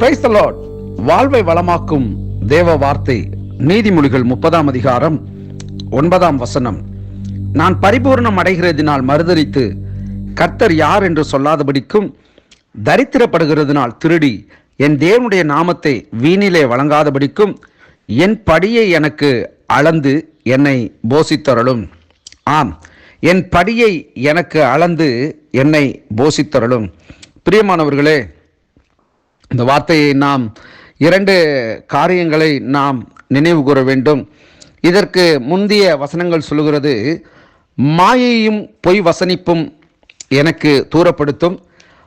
Praise வாழ்வை வளமாக்கும் தேவ வார்த்தை நீதிமொழிகள் முப்பதாம் அதிகாரம் ஒன்பதாம் வசனம். நான் பரிபூர்ணம் அடைகிறதினால் மறுதலித்து கர்த்தர் யார் என்று சொல்லாதபடிக்கும் தரித்திரப்படுகிறதுனால் திருடி என் தேவனுடைய நாமத்தை வீணிலே வழங்காதபடிக்கும் என் படியை எனக்கு அளந்து என்னை போசித்தருளும். ஆம் என் படியை எனக்கு அளந்து என்னை போசித்தருளும். பிரியமானவர்களே இந்த வார்த்தையை நாம் இரண்டு காரியங்களை நாம் நினைவு கூற வேண்டும். இதற்கு முந்தைய வசனங்கள் சொல்லுகிறது மாயையும் பொய் வசனிப்பும் எனக்கு தூரப்படுத்தும்.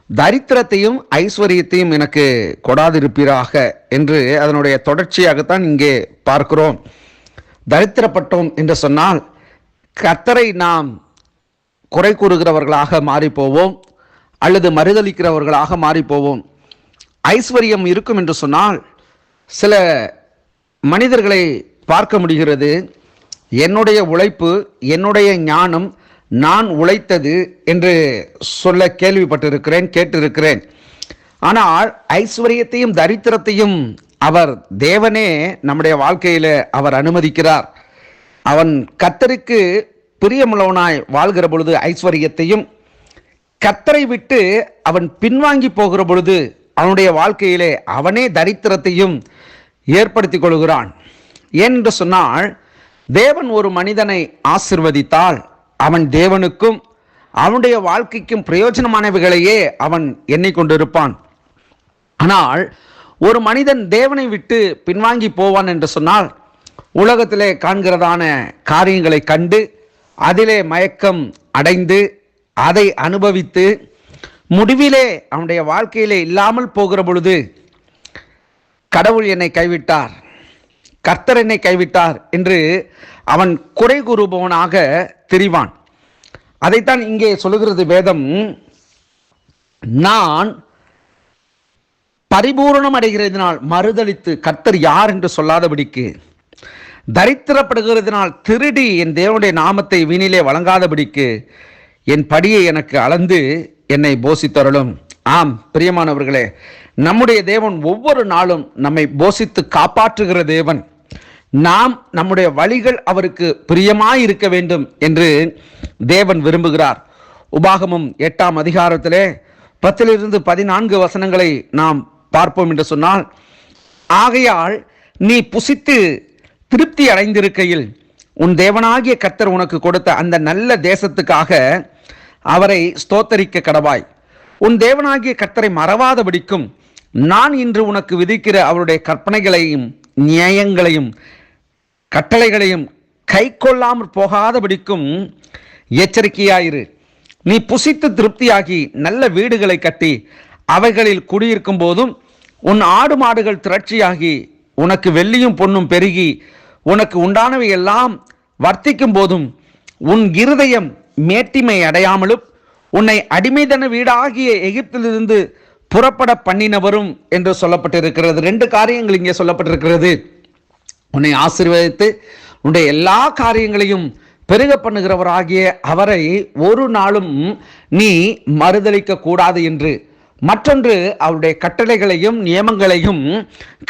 தரித்திரத்தையும் ஐஸ்வர்யத்தையும் எனக்கு கொடாதிருப்பீராக என்று அதனுடைய தொடர்ச்சியாகத்தான் இங்கே பார்க்கிறோம். தரித்திரப்பட்டோம் என்று சொன்னால் கத்தரை நாம் குறை கூறுகிறவர்களாக மாறிப்போவோம் அல்லது மறுதளிக்கிறவர்களாக மாறிப்போவோம். ஐஸ்வர்யம் இருக்கும் என்று சொன்னால் சில மனிதர்களை பார்க்க முடிகிறது. என்னுடைய உழைப்பு என்னுடைய ஞானம் நான் உழைத்தது என்று சொல்ல கேள்விப்பட்டிருக்கிறேன் கேட்டிருக்கிறேன். ஆனால் ஐஸ்வர்யத்தையும் தரித்திரத்தையும் அவர் தேவனே நம்முடைய வாழ்க்கையில் அவர் அனுமதிக்கிறார். அவன் கத்தருக்கு பிரியமுள்ளவனாய் வாழ்கிற பொழுது ஐஸ்வர்யத்தையும் கத்தரை விட்டு அவன் பின்வாங்கி போகிற பொழுது அவனுடைய வாழ்க்கையிலே அவனே தரித்திரத்தையும் ஏற்படுத்தி கொள்கிறான். என்று சொன்னால் தேவன் ஒரு மனிதனை ஆசிர்வதித்தால் அவன் தேவனுக்கும் அவனுடைய வாழ்க்கைக்கும் பிரயோஜனமானவைகளையே அவன் எண்ணிக்கொண்டிருப்பான். ஆனால் ஒரு மனிதன் தேவனை விட்டு பின்வாங்கி போவான் என்று சொன்னால் உலகத்திலே காண்கிறதான காரியங்களை கண்டு அதிலே மயக்கம் அடைந்து அதை அனுபவித்து முடிவிலே அவனுடைய வாழ்க்கையிலே இல்லாமல் போகிற பொழுது கடவுள் என்னை கைவிட்டார் கர்த்தர் என்னை கைவிட்டார் என்று அவன் குறை கூறுபவனாக தெரிவான். அதைத்தான் இங்கே சொல்லுகிறது வேதம். நான் பரிபூரணம் அடைகிறதினால் மறுதளித்து கர்த்தர் யார் என்று சொல்லாதபடிக்கு தரித்திரப்படுகிறதினால் திருடி என் தேவனுடைய நாமத்தை வீணிலே வழங்காதபடிக்கு என் படியை எனக்கு அளந்து என்னை போசித்தருளும். ஆம் பிரியமானவர்களே நம்முடைய தேவன் ஒவ்வொரு நாளும் நம்மை போசித்து காப்பாற்றுகிற தேவன். நாம் நம்முடைய வழிகள் அவருக்கு பிரியமாய் இருக்க வேண்டும் என்று தேவன் விரும்புகிறார். உபாகமும் எட்டாம் அதிகாரத்திலே பத்திலிருந்து பதினான்கு வசனங்களை நாம் பார்ப்போம் என்று சொன்னால் ஆகையால் நீ புசித்து திருப்தி அடைந்திருக்கையில் உன் தேவனாகிய கர்த்தர் உனக்கு கொடுத்த அந்த நல்ல தேசத்துக்காக அவரை ஸ்தோத்தரிக்க கடவாய். உன் தேவனாகிய கர்த்தரை மறவாதபடிக்கும் நான் இன்று உனக்கு விதிக்கிற அவருடைய கற்பனைகளையும் நியாயங்களையும் கட்டளைகளையும் கை கொள்ளாமற் போகாதபடிக்கும் எச்சரிக்கையாயிரு. நீ புசித்து திருப்தியாகி நல்ல வீடுகளை கட்டி அவைகளில் குடியிருக்கும் போதும் உன் ஆடு மாடுகள் திரட்சியாகி உனக்கு வெள்ளியும் பொன்னும் பெருகி உனக்கு உண்டானவை எல்லாம் வர்த்திக்கும் போதும் உன் இருதயம் மேட்டிமை அடையாமலும் உன்னை அடிமைதன வீடாகிய எகிப்திலிருந்து புறப்பட பண்ணினவரும் என்று சொல்லப்பட்டிருக்கிறது. ரெண்டு காரியங்கள் இங்கே சொல்லப்பட்டிருக்கிறது. உன்னை ஆசீர்வதித்து உன்னுடைய எல்லா காரியங்களையும் பெருக பண்ணுகிறவராகிய அவரை ஒரு நாளும் நீ மறுதளிக்க கூடாது என்று மற்றொன்று அவருடைய கட்டளைகளையும் நியமங்களையும்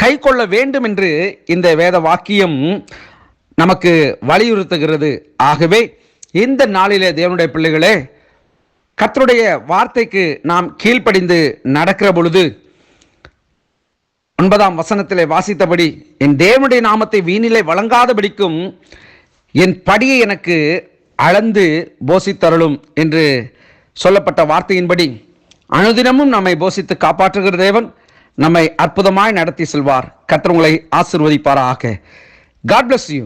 கை கொள்ள வேண்டும் என்று இந்த வேத வாக்கியம் நமக்கு வலியுறுத்துகிறது. ஆகவே இந்த நாளிலே தேவனுடைய பிள்ளைகளே கத்தருடைய வார்த்தைக்கு நாம் கீழ்ப்படிந்து நடக்கிற பொழுது ஒன்பதாம் வசனத்திலே வாசித்தபடி என் தேவனுடைய நாமத்தை வீணிலே வழங்காதபடிக்கும் என் படியை எனக்கு அளந்து போசித்தருளும் என்று சொல்லப்பட்ட வார்த்தையின்படி அனுதினமும் நம்மை போசித்து காப்பாற்றுகிற தேவன் நம்மை அற்புதமாய் நடத்தி செல்வார். கத்தர் உங்களை ஆசிர்வதிப்பாராக. God bless you